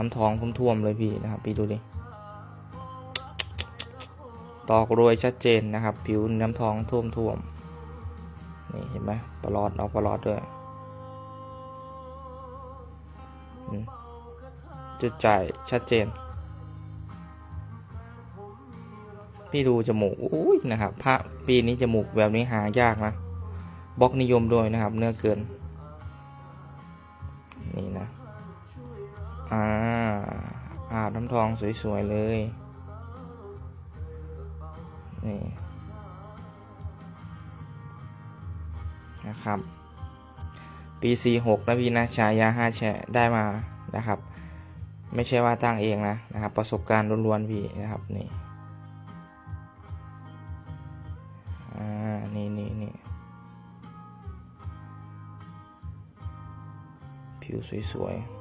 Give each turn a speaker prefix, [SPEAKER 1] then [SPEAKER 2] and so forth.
[SPEAKER 1] น้ำทองท่วมๆเลยพี่นะครับ พี่ดูดิตอกรวยชัดเจนนะครับ ผิวน้ำทองท่วมๆนี่เห็นไหมปลอดออกปลอดด้วยจุดจ่ายชัดเจน พี่ดูจมูกอุ้ยนะครับพระปีนี้จมูกแบบนี้หายากนะบล็อกนิยมด้วยนะครับ เนื้อเกิน อ่าอาบน้ำทองสวยๆเลย นี่นะครับ ปี46นะพี่นะฉายา 5แฉะได้มานะครับ ไม่ใช่ว่าตั้งเองนะนะครับ ประสบการณ์ล้วนๆพี่นะครับนี่อ่านี่นี่นี่ผิวสวยๆ